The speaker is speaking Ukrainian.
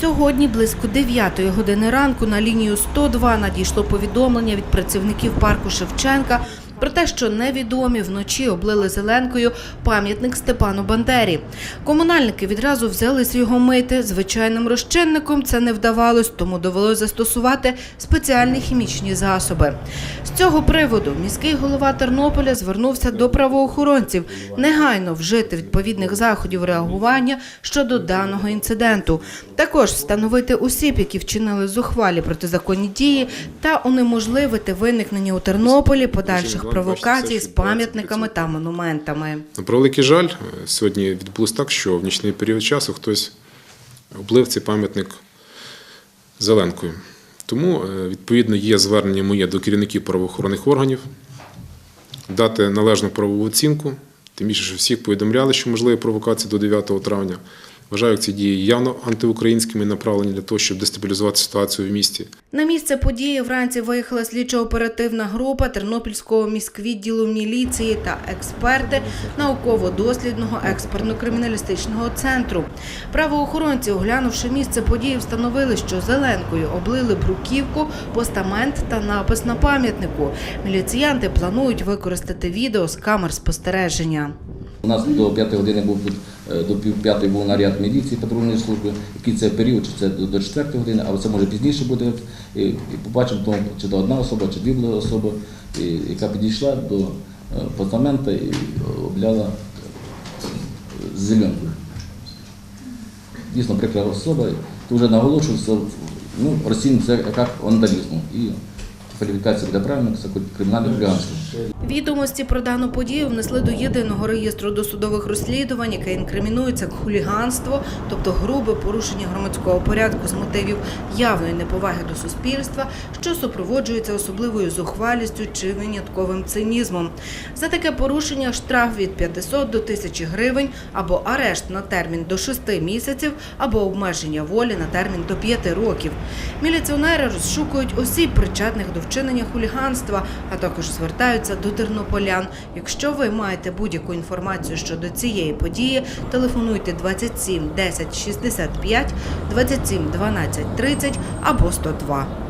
Сьогодні близько 9 години ранку на лінію 102 надійшло повідомлення від працівників парку Шевченка про те, що невідомі вночі облили зеленкою пам'ятник Степану Бандері. Комунальники відразу взялись його мити. Звичайним розчинником це не вдавалось, тому довелось застосувати спеціальні хімічні засоби. З цього приводу міський голова Тернополя звернувся до правоохоронців негайно вжити відповідних заходів реагування щодо даного інциденту. Також встановити осіб, які вчинили зухвалі протизаконні дії, та унеможливити виникнення у Тернополі подальших провокацій з пам'ятниками та монументами. На превеликий жаль, сьогодні відбулось так, що в нічний період часу хтось облив цей пам'ятник зеленкою. Тому, е, відповідно, є звернення моє до керівників правоохоронних органів дати належну правову оцінку, тим більше, що всіх повідомляли, що можливі провокації до 9 травня. Вважаю ці дії явно антиукраїнськими направлені для того, щоб дестабілізувати ситуацію в місті. На місце події вранці виїхала слідчо-оперативна група Тернопільського міськвідділу міліції та експерти науково-дослідного експертно-криміналістичного центру. Правоохоронці, оглянувши місце події, встановили, що зеленкою облили бруківку, постамент та напис на пам'ятнику. Міліціянти планують використати відео з камер спостереження. У нас до 5 години був тут, е, до пів п'ятої був наряд міліції патрульної служби. Який це період, чи це до 4 години, але це може пізніше буде. І, і побачимо, тому, чи то одна особа, чи дві буде особи, і, яка підійшла до е, постамента і обляла зеленкою. Дійсно прикра особа. То вже наголошується, ну, розцінюється це як вандалізм. І кваліфікація буде правильно, кримінальне. Відомості про дану подію внесли до єдиного реєстру досудових розслідувань, яке інкримінується як хуліганство, тобто грубе порушення громадського порядку з мотивів явної неповаги до суспільства, що супроводжується особливою зухвалістю чи винятковим цинізмом. За таке порушення штраф від 500 до 1000 гривень або арешт на термін до 6 місяців, або обмеження волі на термін до 5 років. Міліціонери розшукують осіб, причетних до вчинення хуліганства, а також звертаються до тернополян. Якщо ви маєте будь-яку інформацію щодо цієї події, телефонуйте 27 10 65, 27 12 30 або 102.